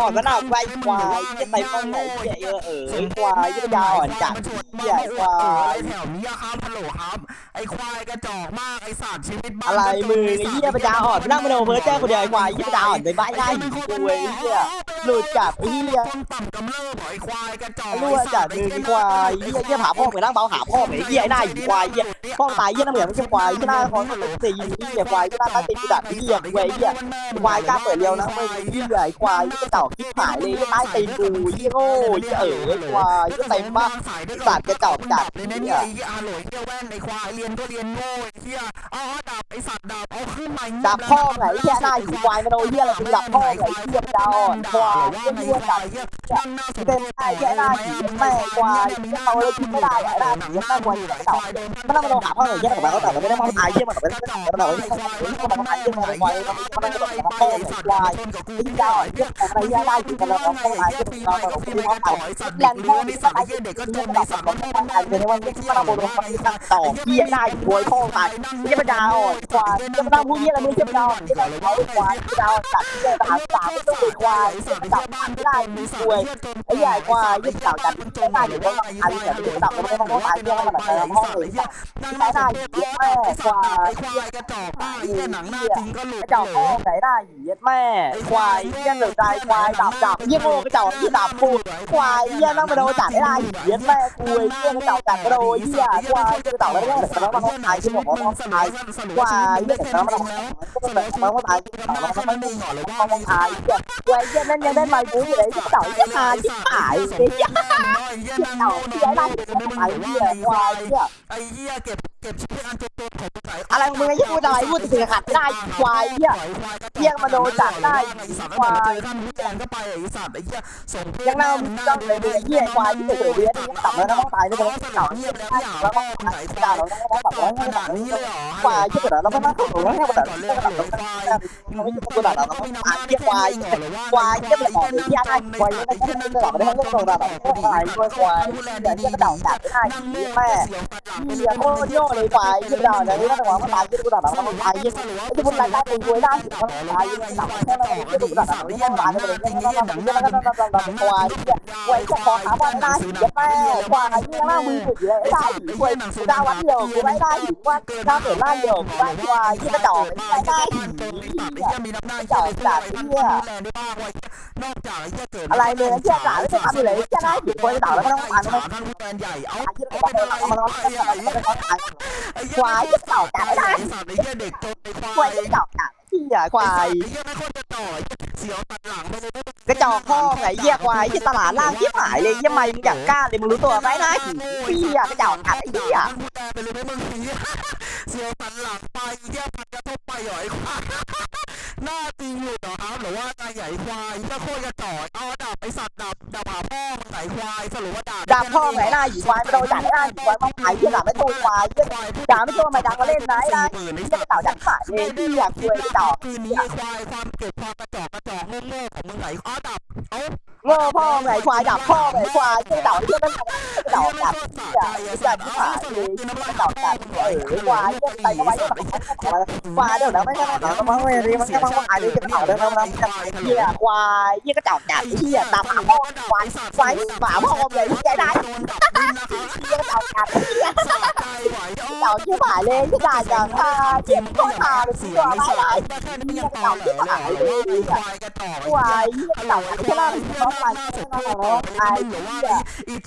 อ่อนก็น่าไวควายจะไปฟังไหนเหี้ยเออเออควายจะยาวอ่อนจัดเหี้ยควายแถวนี้ครับฮัลโหลครับ ไอ้ควายกระจอกมากไอ้สัตว์ชีวิตบ้านอะไรมือไอ้เหี้ยประจาอ่อนนั่งมาโนเพิร์เจอร์คนเดียวไอ้ควายยี่ประจาอ่อนไปบ้านได้หิกูไอ้เหี้ยหลุดจับไอ้เหี้ยคนต่ำกำเริบเหรอไอ้ควายกระจอกรั่วจัดมึงไอ้ควายเหี้ยเหี้ยหาพ่อเหมือนนั่งเบาหาพ่อเหมือนไอ้เหี้ยไอ้หน้าหิควายเหี้ยพ่อตายเหี้ยน้ำเหลืองไม่ใช่ควายเหี้ยหน้าของตีนเหี้ยควายเหี้ยหน้าตาตีนกระดาษไอ้เหี้ยไอ้เหี้ยควายกล้าเปิดเรียวนะมึงไอ้เหี้ยไอ้ควายเหี้ยเต่าคิดหายเลยเหี้ยใต้ตีนกูเหี้ยโง่เหี้ยเออไอ้ควายเหี้ยเต็มบ้าสัตว์กระจอกจัดเลยนะเหี้เนี่ยยไอ้เหี้ยฮัลโหลเหี้ยแว่นไอ้ควายเรียนก็เรียนโง่ไอ้เหี้ยอ๋อดับ ไอสัตว์ดาบเอาขึ้นมาดับพ่อไหนเฮียหน้าอยู่ควายมาโดนเฮียอะไรกดับพ่อไหนเฮียดาวควายเฮียเฮียดับนั่นน่าสไอ้เฮียหน้าอยู่แม่ควายเอาเลยที่ไม่ได้ไอหน้าอยู่แม่ควายอยู่ไหนเสาไม่ต้องมาโดนหาพ่อไหนเฮียกับมันก็แต่มันไม่ได้มางไอ้เฮียมันกับมันไม่ได้มองมัาไม่ได้มางไอ้เฮียมันกับมันไม่ได้มองควายมันไม่ได้มองพ่อไหนควายไอ้ดาวเฮียของไอ้เฮียหน้าอยู่กับเราต้องพ่อไหนเฮียเราต้องพ่อไหแลนด์พ่อนี่สัตว์ไอ้เฮียเด็กก็จนในสัตว์มันไม่ได้มองไอ้เฮียมันไม่ได้มองไอเฮียหน้าอยู่ควายพ่อไหนเฮียมดาวควายเหี้ยมันดาวผู้เหี้อะไรมึงเหี้ยมันดาวเหี้ยเขาควายดาตัดเหี้ยทหารสามไม่ต้องควายจับมันไม่ได้มีควยไอ้ใหญ่กว่ายิ่งเก่ากันไม่ได้อยู่ก็ต้องอันแบบยิ่งเก่าก็ไม่ต้องตายเรื่องมันแบบห้องเลยใช้ได้เย็ดแม่ควายควายกระจอกไอ้เหี้ยหนังหน้าจริงก็หลุดกระจอกพ่อใช้ได้เย็ดแม่ควายเยี่ยเหลือใจควายดับดับเยี่ยโง่กระจอกยี่ดับปูควายเยี่ยนั่งมาโดนจัดไม่ได้เย็ดแม่คุยเยี่ยกระจอกจัดกระโดดเยี่ยควายกระจอกไม่ได้แต่แล้วมันต้องตายที่บอกว่าต้องตายควายชีวิตมันไม่เคยจริงแล้วส่วนใหญ่ชีวิตมันเป็นธรรมดาแค่นั้นเองเหรอหรือว่ามีทายไว้เย็นนั่นยังได้ไม้บู๊อยู่เลยที่เต่าที่หาที่หายไอ้เต่าที่ไอ้ไรไอ้เต่าที่ไอ้ไรไอ้เหี้ยเก็บ ก็บชีวิตอันตัวตัวของผู้ชายอะไรมึงไอ้ยี่พูดอะไรพูดถึงขัดได้ควายเที่ยวเที่ยวมาโดนจัดได้ไอ้สัตว์ควายท่านผู้แจงก็ไปไอ้สัตว์ไอ้เหี้ยส่งยังเน่ามึงต้องเลยมึงไอ้เหี้ยควายที่เกิดเรื่องนี้ตับแล้วต้องตายด้วยกันเต่าเที่ยวแล้วก็ตายตายแล้วก็ตับแล้วขก็นาตัดบนี้นี้เลยเหรอควายที่เกิดแล้วก็มาถูกแล้วให้แบบนี้ก็ตับแล้วก็มันไม่ถูกกระดาษแล้วก็ตายเที่ยวควายควายที่แบบออกเที่ยวได้ควายที่ไม่ได้ตับไม่ได้ตับได้ควายควายควายเดี๋ยวจะกระดาษจัดได้แม่เหี้ยโคตรโย่เลยควายยี่ดาวเนี่ยนี่ก็ต้องมาตายยี่กูด่าเราต้องตายยี่ที่พูดอะไรได้เป็นกูได้สิมันตายยี่ต่างแค่นั้นยี่กูด่าเราไม่ต้องตายเลยนี่ก็ต้องยี่แล้วก็ต้องต้องต้องควา หวยขอหาบอลได้เดี๋ยวแม่กว่าเยี่ยมากมือถือเลยไอ้ตาหวยดาวัดเดียวกูไม่ได้หิว่ไก้าเปิดบ้านเดียวบ้านกว่าไยี่กระจอกไม่ได้หิจอกจากเยี่ยนอกจากไอ้เจ้าเกิดอะไรเลยเจ้าจ๋าไม่ใช่ทำเลยเจ้าได้หิวยต่าแล้วก็ต้องอ่านต้องท่านผู้แฟนใหญ่เอาเป็นอะไรมาล้อไอ้ควายเจ้าจ๋าไม่ได้ควายเจ้าจ๋า ยยยี่เต่าจัดที่ควาย ไอ้เหี้ยไม่ควรจะต่อไอ้เหี้ยเสียวตัดหลังไปเลยกระจอกพ่อไงเยี่ยควายยี่ตลาดล่างยี่หายเลยยี่ไม่มึงอยากกล้าเลยมึงรู้ตัวไหมนะหิเหี้ยกระจอกอัดไอ้เหี้ยท่านผู้แทนไปเลยไหมมึงเหี้ยเสียวตัดหลังไปเหี้ยพันกระทบไปเหรอไอ้ควาย หน้าตีอยู่เหรอครับหรือว่านาใหญ่ควายถ้าโคตรกระจอกเอาดับไอสัตว์ดับดับหาพ่อมึงไหนควายสรุปว่าด่าด่าพ่อไงหน้าหิควายไม่โดนด่าหน้าหิควายมาหายยี่ด่าไม่ตัวควายยี่ด่าไม่ตัวไม่ดังก็เล่นนะไอ้ได้ยี่กระจอกจัดขายเลยเหี้ยควายกระจอคืนนี้ควายความเก็บความกระจอกกระจอกโง่ๆของมึงไหนเอาดับเอา โง่พ่อไงควายดับพ่อไงควายเจ้าเต่าเจ้าเต่าดับเจ้าเต่าที่ขาดีเต่าดับเออควายเจ้าไต่ก็ไว้แบบควายเดี๋ยวแล้วไม่ใช่ไหมแล้วมันไม่รีมันแค่มันว่าไอ้เจ้าเต่าเดี๋ยวแล้วมันจะเหี้ยควายเหี้ยก็เต่าดับเหี้ยดับพ่อควายควายหมาพ่อไงเหี้ยได้เหี้ยเต่าดับเหี้ย วที่หมายเลยที่ด่าจากตาเจ็บข้อตาเสียไม่สายแค่นี้ยัายเลยที่อคาต่างแค่ล่าที่มาต่เยี่มาต่ควาย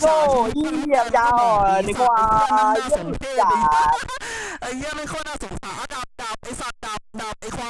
ต่ยมจ๋าไอ้เยี่ยมไม่ค่อยน่าสงสารดับดับไอ้สัตว์ดับดับไอ้